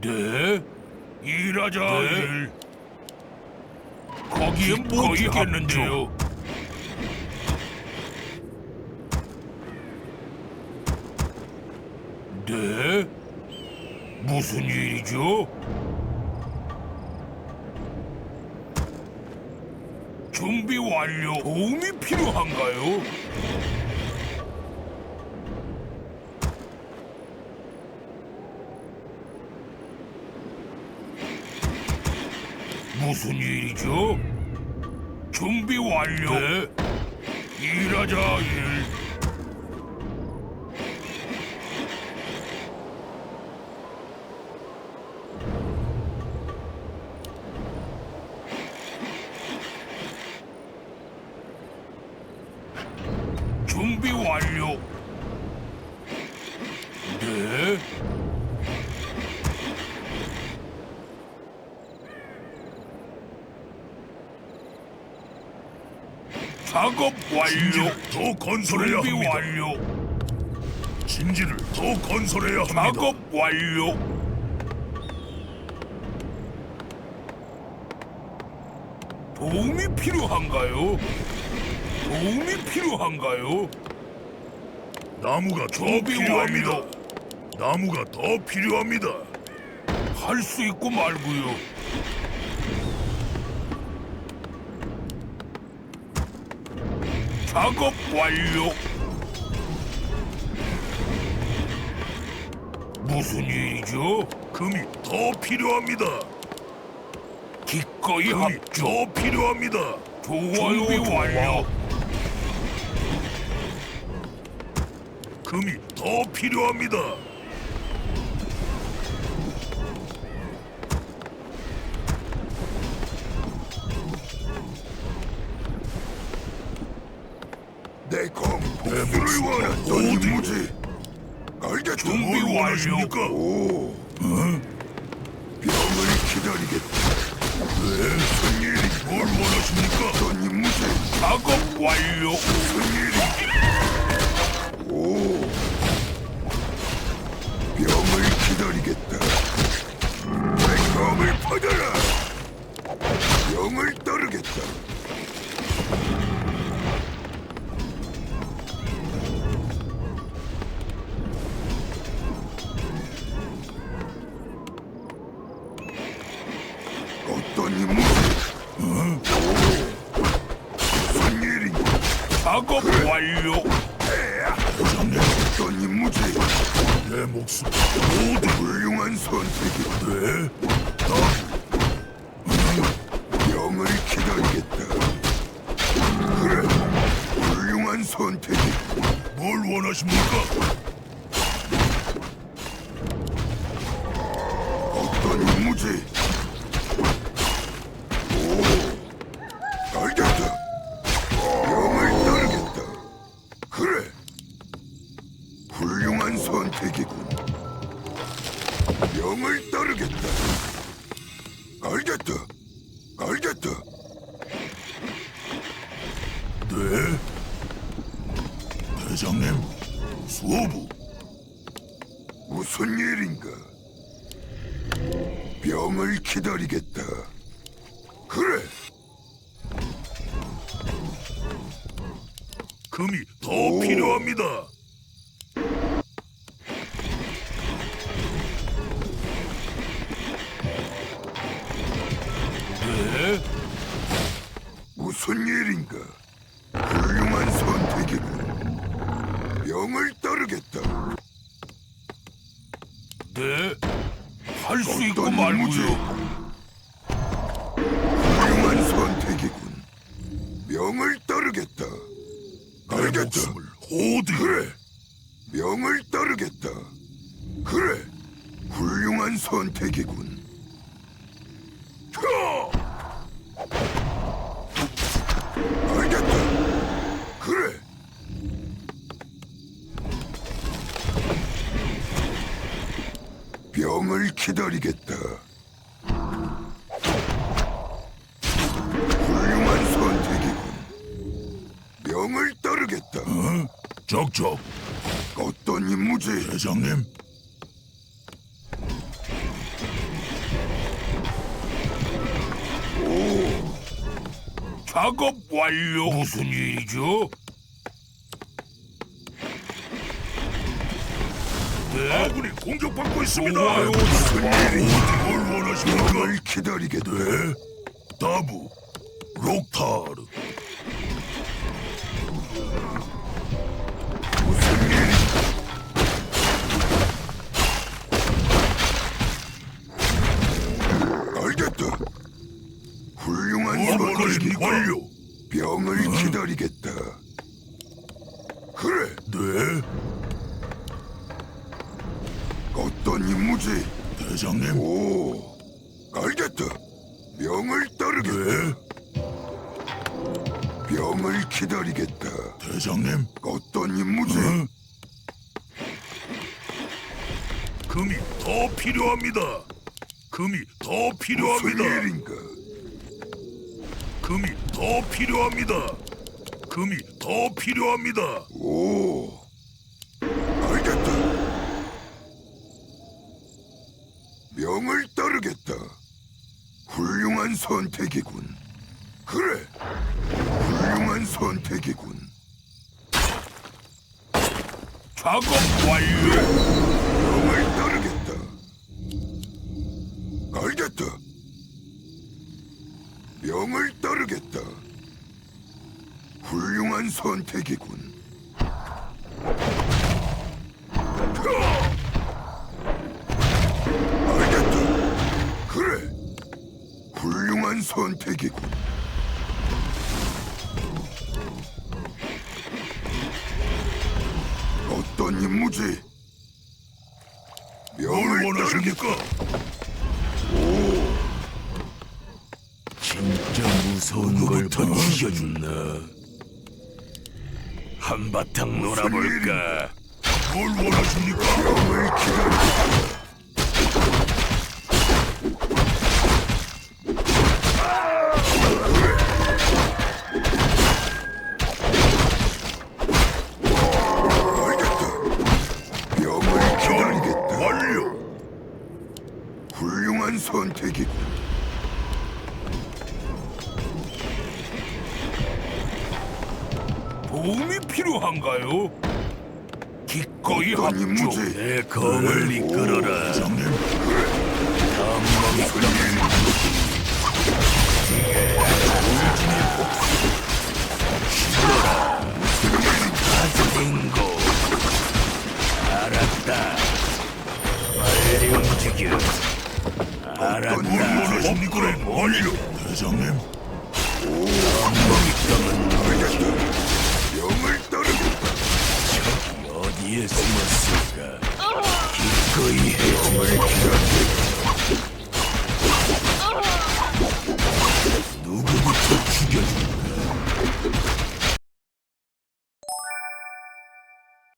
네? 일하자 일. 거기에 뭐 있겠는데요? 네? 무슨 일이죠? 준비 완료. 도움이 필요한가요? 무슨 일이죠? 준비 완료. 네. 일하자 일. 준비 완료. 네. 작업 완료. 더 건설해야 준비 합니다. 완료. 진지를 더 건설해야 합니다. 작업 완료. 도움이 필요한가요? 도움이 필요한가요? 나무가 더 준비 필요합니다. 완료. 나무가 더 필요합니다. 할 수 있고 말고요. 작업 완료. 무슨 일이죠? 금이 더 필요합니다. 기꺼이 금이. 더 필요합니다. 좋아요. 준비 완료. 금이 더 필요합니다. 수를 원했던 임무지. 알겠다. 준비 뭘 완료. 원하십니까? 오, 병을 기다리겠다. 무슨 일이 뭘 원하십니까? 어떤 임무지? 작업 완료. 무슨 일이? 오, 병을 기다리겠다. 내 검을 퍼져라. 병을 따르겠다. 작업 완료. 부장님, 어떤 임무지? 내 목숨 모두 훌륭한 선택이 네? 병을 기다리겠다. 그래, 훌륭한 선택이 뭘 원하십니까? 병을 따르겠다. 알겠다. 알겠다. 네? 대장님, 수호부, 무슨 일인가? 병을 기다리겠다. 그래, 금이 더 오. 필요합니다. 무슨 일인가? 훌륭한 선택이군. 병을 따르겠다. 네. 할 수 있고 어떤? 말고요. 훌륭한 선택이군. 명을 따르겠다. 내 알겠다. 목숨을 호드. 그래. 명을 따르겠다. 그래. 훌륭한 선택이군. 혀! 알겠다. 그래. 병을 기다리겠다. 훌륭한 선택이군. 병을 따르겠다. 어? 적적. 어떤 임무지? 회장님. 오. 작업 완료. 무슨 일이죠? 네. 아군이 공격받고 있습니다. 좋아요. 무슨 일이 뭘 원하십니까? 기다리겠다. 네, 다부, 록타르. 원하십니까? 완료. 병을 기다리겠다. 그래, 네, 어떤 임무지? 대장님. 오, 알겠다. 명을 따르겠다. 네, 병을 기다리겠다. 대장님. 어떤 임무지? 어? 금이 더 필요합니다. 금이 더 무슨 필요합니다. 일인가? 금이 더 필요합니다. 금이 더 필요합니다. 오, 알겠다. 명을 따르겠다. 훌륭한 선택이군. 그래, 훌륭한 선택이군. 작업 완료. 명을 따르겠다. 명을 따르겠다. 훌륭한 선택이군. 알겠다. 그래. 훌륭한 선택이군. 어떤 임무지? 뭘 명을 원하십니까? 진짜 보여줬나? 한바탕 놀아볼까? 뭘 원하십니까? 도움이 필요한가요? 기꺼이 합주. 임무지? 내 검을 이끌어라. 일? 아즈딩고. 알았다. 빨리 움직여. 어떤 알았다. 원하십니까? 완료. 대장님. 알겠다. 어디에 숨었을까? 기꺼이 해줌을 기다려.